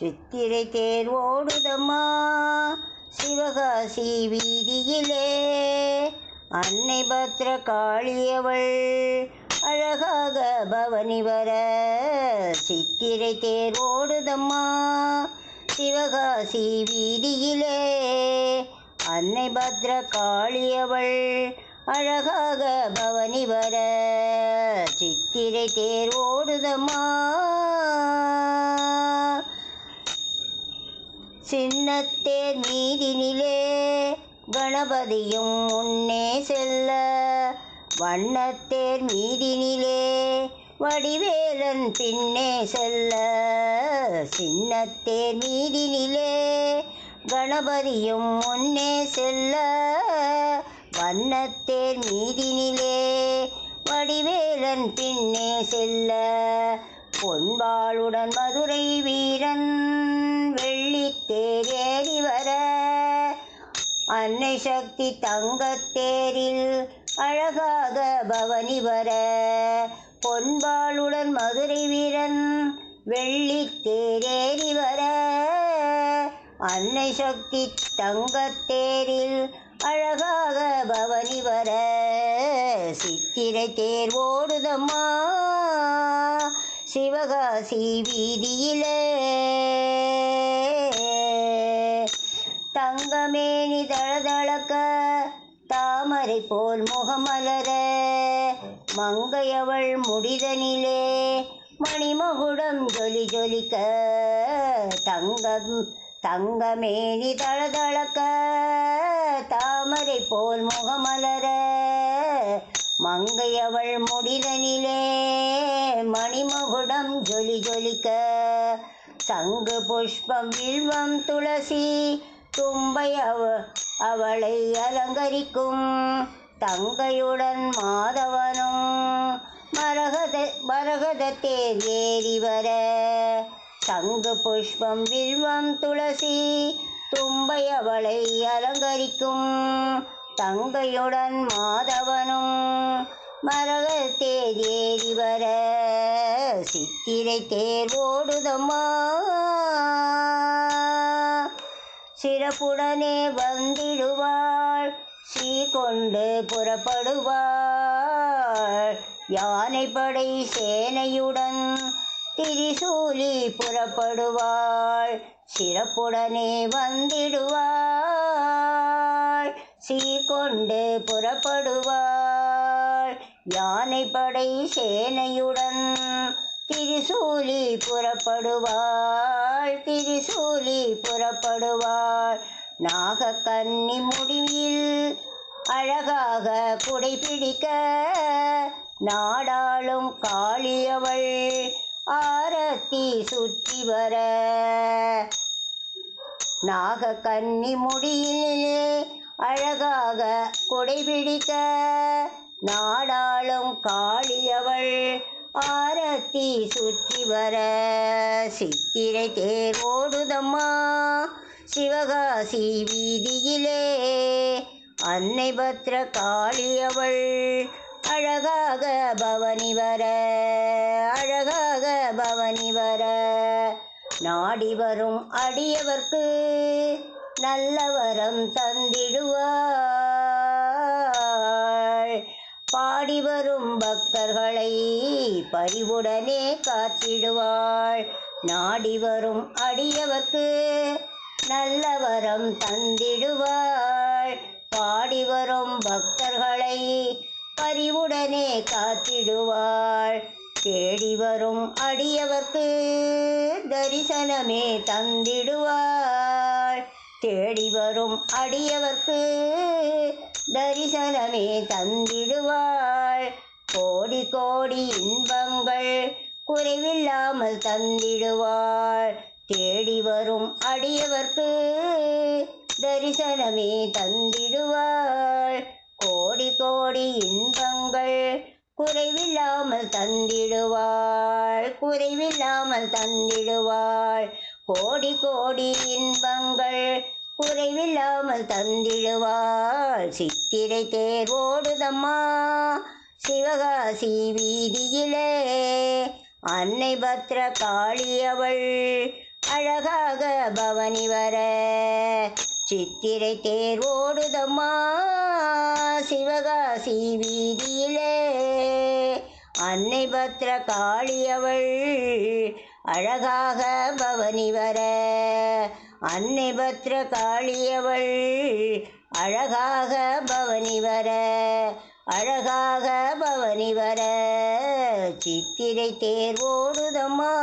சித்திரை தேர் ஓடுதம்மா சிவகாசி வீதியிலே. அன்னை பத்ர காளியவள் அழகாக பவனி வர. சித்திரை தேர் ஓடுதம்மா சிவகாசி வீதியிலே. அன்னை பத்ர காளியவள் அழகாக பவனி வர. சித்திரை தேர் ஓடுதம்மா சின்னத்தேர் மீதினிலே கணபதியும் முன்னே செல்ல. வண்ணத்தேர் மீதினிலே வடிவேலன் பின்னே செல்ல. சின்னத்தேர் மீதினிலே கணபதியும் முன்னே செல்ல. வண்ணத்தேர் மீதினிலே வடிவேலன் பின்னே செல்ல. பொன்பாளுடன் மதுரை வீரன் வெள்ளித்தேரேறி வர. அன்னை சக்தி தங்கத்தேரில் அழகாக பவனி வர. பொன்பாளுடன் மதுரை வீரன் வெள்ளித்தேரேறி வர. அன்னை சக்தி தங்கத்தேரில் அழகாக பவனி வர. சித்திரை தேர் ஓடுதம்மா. சிவகாசி வீதியிலே தங்கமேனி தளதளக்க தாமரை போல் முகமலர மங்கையவள் முடிதனிலே மணிமகுடம் ஜொலி ஜொலிக்க. தங்கம் தங்கமேனி தளதளக்க தாமரை போல் முகமலர மங்கையவள் முடிதனிலே. மணிமகுடம் ஜொலி ஜொலிக்க சங்கு புஷ்பம் வில்வம் துளசி தும்பை அவ அவளை அலங்கரிக்கும். தங்கையுடன் மாதவனும் மரகத மரகத தேர் ஏறி வர. சங்கு புஷ்பம் வில்வம் துளசி தும்பை அவளை அலங்கரிக்கும். தங்கையுடன் மாதவனும் மரகத்தேர் ஏறி வர சித்திரை தேர் ஓடுதம்மா. சிறப்புடனே வந்திடுவாள் ஸ்ரீ கொண்டு புறப்படுவாள். யானைப்படை சேனையுடன் திரிசூலி புறப்படுவாள் சிறப்புடனே வந்திடுவாள். சீர்கொண்டு புறப்படுவாள். யானைப்படை சேனையுடன் திரிசூலி புறப்படுவாள் திரிசூலி புறப்படுவாள். நாகக்கன்னி முடிவில் அழகாக குடைபிடிக்க நாடாளும் காளியவள் ஆரத்தி சுற்றி வர. நாகக்கன்னி முடியிலே அழகாக குடைபிடிக்க நாடாளும் காளியவள் ஆரத்தி சுற்றி வர. சித்திரை தேர் ஓடுதம்மா சிவகாசி வீதியிலே. அன்னை பத்ர காளியவள் அழகாக பவனி வர அழகாக பவனி வர. நாடி வரும் அடியவர்க்கு நல்ல வரம் தந்திடுவாள் பாடி வரும் பக்தர்களை பரிவுடனே காத்திடுவாள். நாடி வரும் அடியவர்க்கு நல்ல வரம் தந்திடுவாள். பாடி வரும் பக்தர்களை பரிவுடனே காத்திடுவாள். தேடி வரும் அடியவர்க்கு தரிசனமே தந்திடுவாள். தேடி வரும் அடியவர்க்கு தரிசனமே தந்திடுவாள். கோடி கோடி இன்பங்கள் குறைவில்லாமல் தந்திடுவாள். தேடி வரும் அடியவர்க்கு தரிசனமே தந்திடுவாள். கோடி கோடி இன்பங்கள் குறைவில்லாமல் தந்திடுவாள். குறைவில்லாமல் தந்திடுவாள். கோடி கோடி இன்பங்கள் குறைவில்லாமல் தந்திடுவாள். சித்திரை தேர் ஓடுதம்மா சிவகாசி வீதியிலே. அன்னை பத்ர காளியவள் அழகாக பவனி வர. சித்திரை தேர் ஓடுதம்மா சிவகாசி வீதியிலே. அன்னை பத்ர காளியவள் அழகாக பவனி வர. அன்னை பத்ர காளியவள் அழகாக பவனி வர அழகாக பவனி வர சித்திரை தேர் ஓடுதம்மா